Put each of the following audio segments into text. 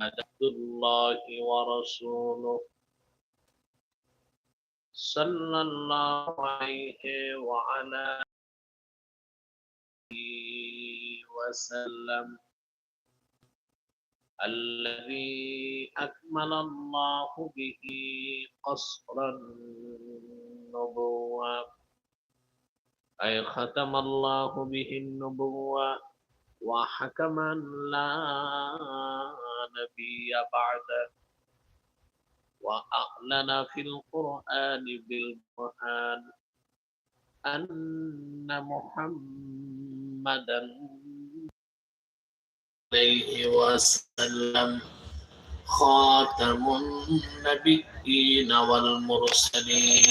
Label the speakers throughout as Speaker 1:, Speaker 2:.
Speaker 1: عبد الله ورسوله. صلى الله عليه وعلى وسلم. الذي أكمل الله به قصر النبوة. أي ختم الله به النبوة. وحكما لا نبي بعده وأعلن في القرآن بالقرآن أن محمدا عليه وسلم خاتم النبيين والمرسلين.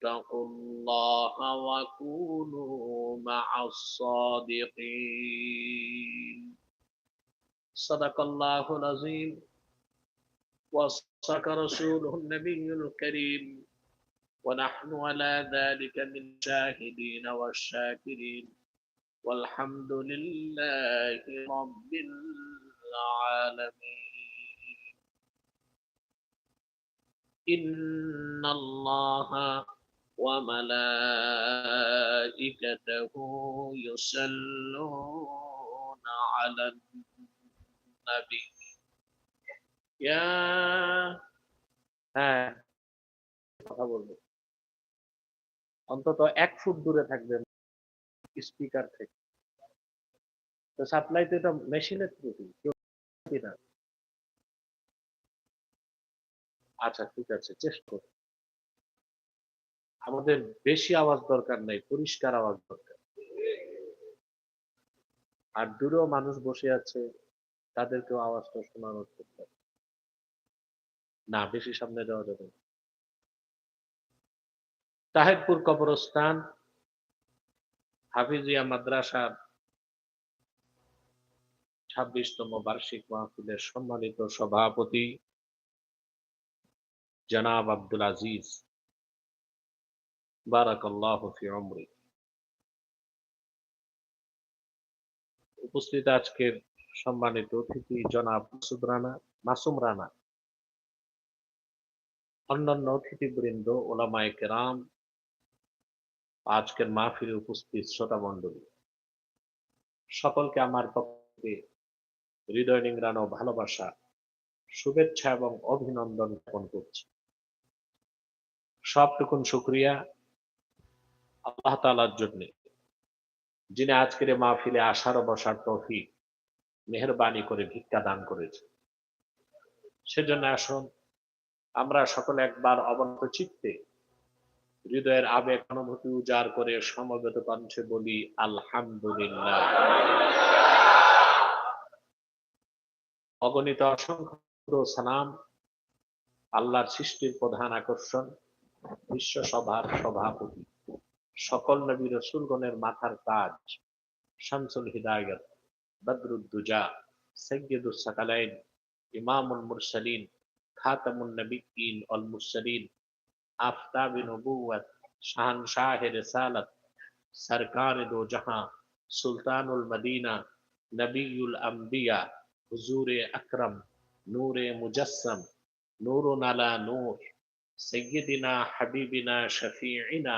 Speaker 1: اتقوا الله وكونوا مع الصادقين. صدق الله العظيم. وصدق رسوله النبي الكريم. ونحن على ذلك من الشاهدين والشاكرين. والحمد لله رب العالمين. إن الله وملائكته يصلون على النبي يا
Speaker 2: হ্যাঁ কথা বলবো অন্তত এক ফুট দূরে থাকবেন স্পিকার থেকে তো সাপ্লাই তো এটা মেশিনের ত্রুটি কেউ না আচ্ছা ঠিক আছে চেষ্টা করো আমাদের বেশি আওয়াজ দরকার নাই, পরিষ্কার আওয়াজ দরকার। আর দূরেও মানুষ বসে আছে, তাদেরকেও আওয়াজটা শোনানোর দরকার না, বেশি সামনে যাওয়া যাবে না। কবরস্থান, হাফিজিয়া মাদ্রাসার ছাব্বিশতম বার্ষিক মাহফিলের সম্মানিত সভাপতি জনাব আব্দুল আজিজ। বারাকাল্লাহ ফি উমরি। উপস্থিত আজকের সম্মানিত অতিথি জনাব মাসুদ রানা, মাসুম রানা। অন্যান্য অতিথিবৃন্দ, ওলামায়ে কেরাম, আজকের মাহফিলে উপস্থিত শ্রোতা মণ্ডলী। সকলকে আমার পক্ষে হৃদয় নিংড়ানো ভালোবাসা, শুভেচ্ছা এবং অভিনন্দন জ্ঞাপন করছি। সবটুকুন শুক্রিয়া। আল্লাহ তালার জন্য। যিনি আজকের এই মাহফিলে আসার বসার তৌফিক, মেহরবানি করে ভিক্ষা দান করেছে সেজন্য আসুন, আমরা সকলে একবার অবনত চিত্তে হৃদয়ের আবেগ, অনুভূতি উজাড় করে সমবেত কণ্ঠে বলি, আলহামদুলিল্লাহ। অগণিত অসংখ্য সালাম, আল্লাহর সৃষ্টির প্রধান আকর্ষণ, বিশ্ব সভার সভাপতি। সকল নবী রসুলগণের মাথার তাজ শামসুল হিদায়ত বদরুদ্দুজা সৈয়দুল সাকালাইন ইমামুল মুরসালিন খাতামুন নবিয়িন অল মুরসালিন আফতাব নবুয়ত শাহনশাহ রিসালত সরকার দো জাহাं সুলতানুল মদিনা নবিয়ুল আম্বিয়া হুজুর আকরম নূর মুজসম নূর আলা নূর সৈয়দিনা হাবিবিনা শফিনা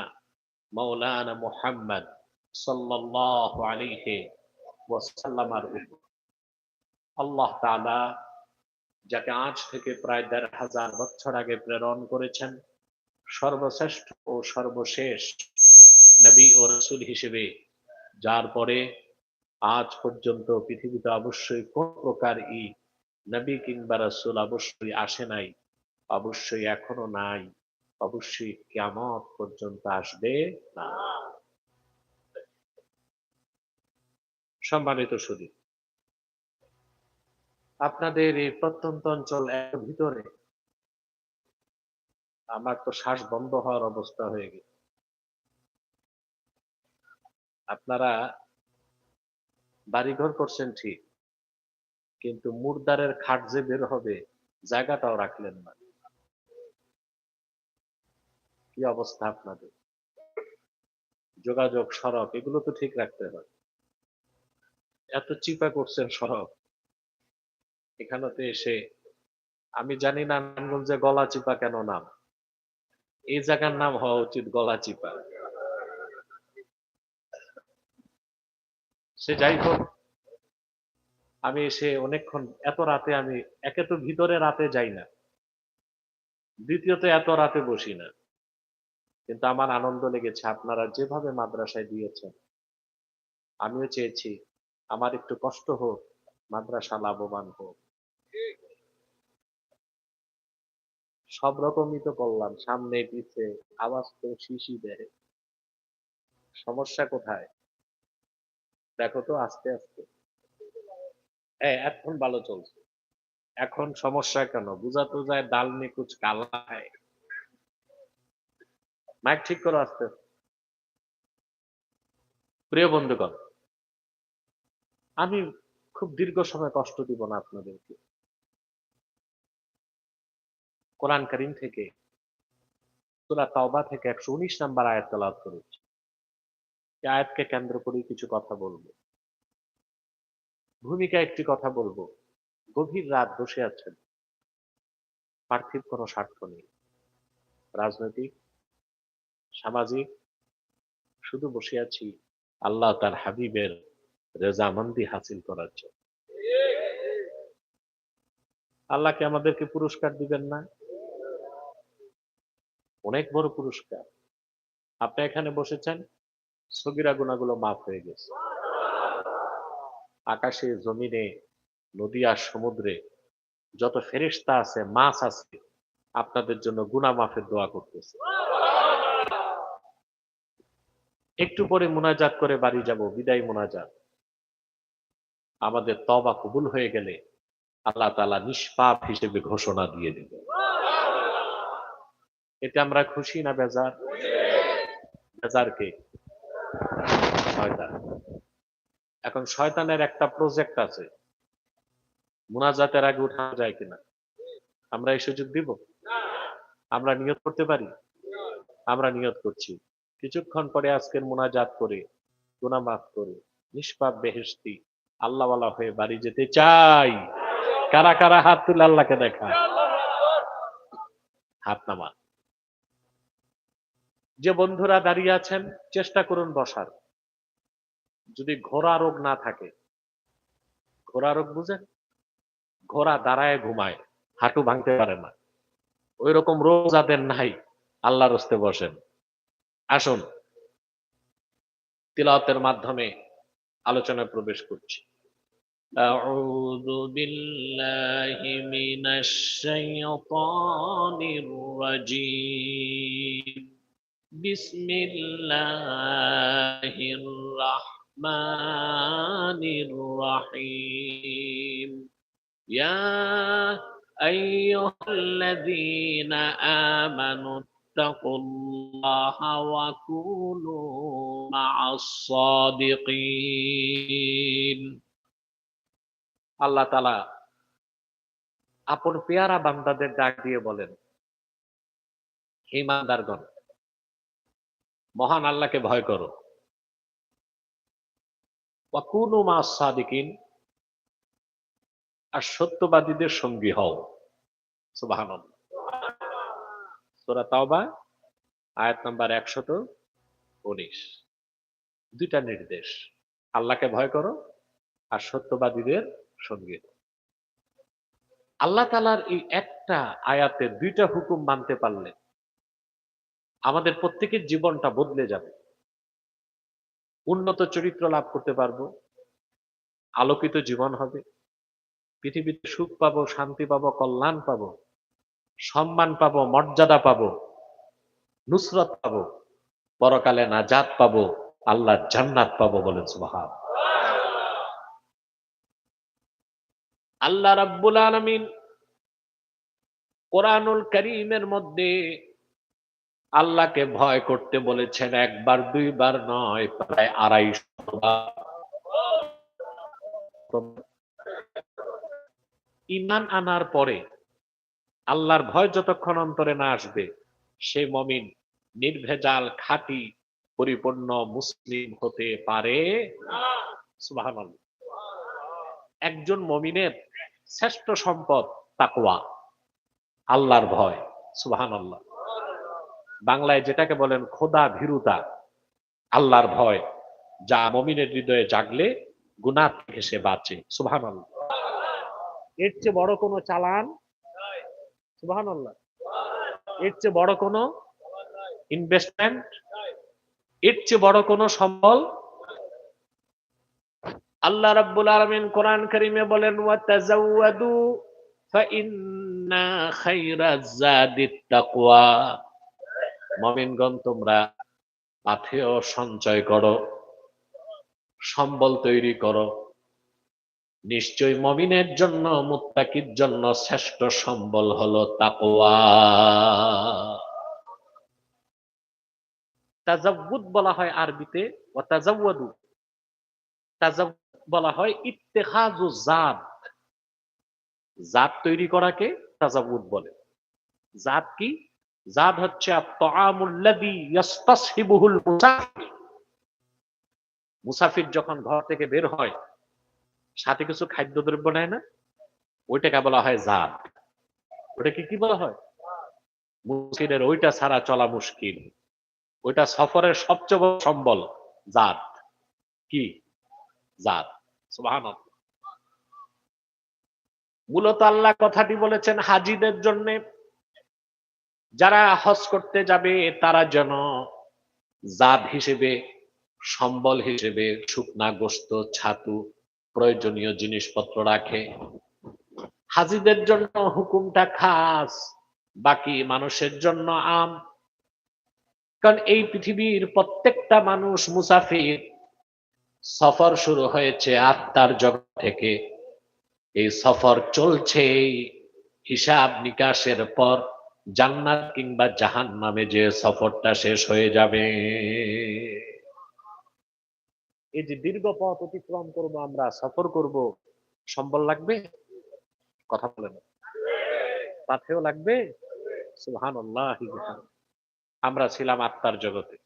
Speaker 2: মৌলানা মুহাম্মদ ওয়াসাল্লামার উপর। আল্লাহ যাকে আজ থেকে প্রায় দেড় হাজার বছর আগে প্রেরণ করেছেন, সর্বশ্রেষ্ঠ ও সর্বশেষ নবী ও রসুল হিসেবে, যার পরে আজ পর্যন্ত পৃথিবীতে অবশ্যই কোন প্রকার ই নবী কিংবা রসুল অবশ্যই আসে নাই, অবশ্যই এখনও নাই। অবশ্যই কিয়ামত পর্যন্ত আসবে না। সম্মানিত শুধু আপনাদের এই প্রত্যন্ত অঞ্চল ভিতরে আমার তো শ্বাস বন্ধ হওয়ার অবস্থা হয়ে গেছে। আপনারা বাড়িঘর করছেন ঠিক, কিন্তু মুর্দারের খাট যে বের হবে, জায়গাটাও রাখলেন না। কি অবস্থা আপনাদের? যোগাযোগ, সড়ক, এগুলো তো ঠিক রাখতে হয়। এত চিপা করছেন সড়ক। এখানেতে এসে, আমি জানি না নারায়ণগঞ্জে গলা চিপা কেন নাম। এই জায়গার নাম হওয়া উচিত গলা চিপা। সে যাই হোক, আমি এসে অনেকক্ষণ, এত রাতে আমি, একে তো ভিতরে রাতে যাই না। দ্বিতীয়ত এত রাতে বসি না। কিন্তু আমার আনন্দ লেগেছে আপনারা যেভাবে মাদ্রাসায় দিয়েছেন। আমিও চেয়েছি আমার একটু কষ্ট হোক, মাদ্রাসা লাভবান হোক। সব রকমই তো করলাম, সামনে পিছে আওয়াজ তো শিশি দেয়। সমস্যা কোথায়? দেখো তো আস্তে আস্তে। এখন ভালো চলছে। এখন সমস্যা কেন? বুঝা তো যায় ডাল নিকুচ কালা হয় মাইক ঠিক করো আস্তে। প্রিয় বন্ধুগণ, আমি খুব দীর্ঘ সময় কষ্ট দিব না আপনাদেরকে। কোরআন করিম থেকে, সুরা তাওবা থেকে একশো উনিশ নাম্বার আয়াত তেলাওয়াত করেছি। আয়াতকে কেন্দ্র করে কিছু কথা বলব। ভূমিকা একটি কথা বলব। গভীর রাত বসে আছেন। পার্থিব কোনো স্বার্থ নেই। রাজনৈতিক সামাজিক শুধু বসে আছি আল্লাহ তার হাবিবের রেজামন্দি হাসিল করার জন্য। আল্লাহকে আমাদেরকে পুরস্কার দিবেন না? অনেক বড় পুরস্কার। আপনি এখানে বসেছেন, সগিরা গুণাগুলো মাফ হয়ে গেছে। আকাশে, জমিনে, নদী আর সমুদ্রে যত ফেরিস্তা আছে, মাছ আছে, আপনাদের জন্য গুণা মাফের দোয়া করতেছে। একটু পরে মোনাজাত করে বাড়ি যাব, বিদায় মোনাজাত। আমাদের তবা কবুল হয়ে গেলে আল্লাহ তালা নিষ্পাপ হিসেবে ঘোষণা দিয়ে দিবে। এতে আমরা খুশি না বেজার? বেজার কে? শয়তান। এখন শয়তানের একটা প্রজেক্ট আছে। মোনাজাতের আগে উঠানো যায় কিনা? আমরা এই সুযোগ দিব? আমরা নিয়ত করতে পারি? আমরা নিয়ত করছি। কিছুক্ষণ পরে আজকের মুনাজাত করে গুনা মাফ করে, নিষ্পাপ বেহেস্তি আল্লাহওয়ালা হয়ে বাড়ি যেতে চাই। কারা কারা হাত তুলে আল্লাহকে দেখা হাত নামা যে বন্ধুরা দাঁড়িয়ে আছেন, চেষ্টা করুন বসার। যদি ঘোড়া রোগ না থাকে, ঘোড়া রোগ বুঝেন? ঘোড়া দাঁড়ায় ঘুমায়, হাঁটু ভাঙতে পারে না। ওই রকম রোগ যাদের নাই, আল্লাহর হস্তে বসেন। আসুন তিলাওয়াতের মাধ্যমে আলোচনায় প্রবেশ করছি أعوذ بالله من الشيطان الرجيم بسم الله الرحمن الرحيم يا أيها الذين آمنوا اتقوا الله وكونوا مع الصادقين আল্লাহ তালা আপন পেয়ারা বান্দাদের ডাক দিয়ে বলেন ইমানদারগণ মহান আল্লাহকে ভয় করো ওয়াকুনু মা সাদিকিন আর সত্যবাদীদের সঙ্গী হও সুবাহান সোরা তাওবা, আয়াত নাম্বার একশত উনিশ। দুইটা নির্দেশ। আল্লাহকে ভয় করো আর সত্যবাদীদের সঙ্গী। আল্লাহ তালার এই একটা আয়াতে দুইটা হুকুম মানতে পারলে আমাদের প্রত্যেকের জীবনটা বদলে যাবে। উন্নত চরিত্র লাভ করতে পারব, আলোকিত জীবন হবে, পৃথিবীতে সুখ পাবো, শান্তি পাবো, কল্যাণ পাবো সম্মান পাবো, মর্যাদা পাবো, নুসরত পাবো, পরকালে নাজাত পাবো, আল্লাহ জান্নাত পাবো বলেন সুবহান আল্লাহ রাব্বুল আলামিন কোরআনুল করিমের মধ্যে আল্লাহকে ভয় করতে বলেছেন, একবার, দুইবার নয়, প্রায় আড়াইশো ইমান আনার পরে আল্লাহর ভয় যতক্ষণ অন্তরে না আসবে, সে মমিন নির্ভেজাল, খাঁটি, পরিপূর্ণ মুসলিম হতে পারে। একজন মমিনের শ্রেষ্ঠ সম্পদ তাকওয়া, আল্লাহর ভয়। সুবহানাল্লাহ। বাংলায় যেটাকে বলেন খোদা ভীরুতা, আল্লাহর ভয়, যা মমিনের হৃদয়ে জাগলে গুনাহ থেকে সে বাঁচে। সুবহানাল্লাহ। এর চেয়ে বড় কোনো চালান সুবহানাল্লাহ। এর চেয়ে বড় ইনভেস্টমেন্ট এর চেয়ে বড় সম্বল? আল্লাহ রাব্বুল আলামিন কোরআন বলেন ওয়া তাজাওয়াদু ফাইন্না খায়রাজ জাদিত তাকওয়া। মুমিনগণ, তোমরা পাথেয় সঞ্চয় করো, সম্বল তৈরি করো। নিশ্চয় মমিনের জন্য, মুত্তাকির জন্য শ্রেষ্ঠ সম্বল হলো তাকওয়া। তাজাব্বুদ বলা হয় আরবিতে ও তাজাওয়াদু। তাজাব্বুদ বলা হয় ইত্তেখাজু জাত। জাত তৈরি করাকে তাজাব্বুদ বলে। জাত কি? জাত হচ্ছে আত-তাআমুল্লাযী ইয়াস্তাসহিবুহুল মুসাফির। মুসাফির যখন ঘর থেকে বের হয় সাথে কিছু খাদ্যদ্রব্য নেয় না? ওইটাকে বলা হয় জাত। ওটাকে কি বলা হয়? মুসকিনের ওইটা ছাড়া চলা মুশকিল। ওইটা সফরের সবচেয়ে বড় সম্বল জাত। কি? জাত। মূলত আল্লাহ কথাটি বলেছেন হাজিদের জন্য, যারা হজ করতে যাবে তারা যেন জাত হিসেবে, সম্বল হিসেবে শুকনা গোস্ত ছাতু প্রয়োজনীয় জিনিসপত্র রাখে। হাজিদের জন্য হুকুমটা খাস, বাকি মানুষের জন্য আম। কারণ এই পৃথিবীর প্রত্যেকটা মানুষ মুসাফির। সফর শুরু হয়েছে আত্মার জগৎ থেকে। এই সফর চলছে হিসাব নিকাশের পর। জান্নাত কিংবা জাহান নামে যে সফরটা শেষ হয়ে যাবে। এই যে দীর্ঘ পথ অতিক্রম করব, আমরা সফর করব, সম্বল লাগবে? কথা বলে না পাথেও লাগবে? সুহান আমরা ছিলাম আত্মার জগতে।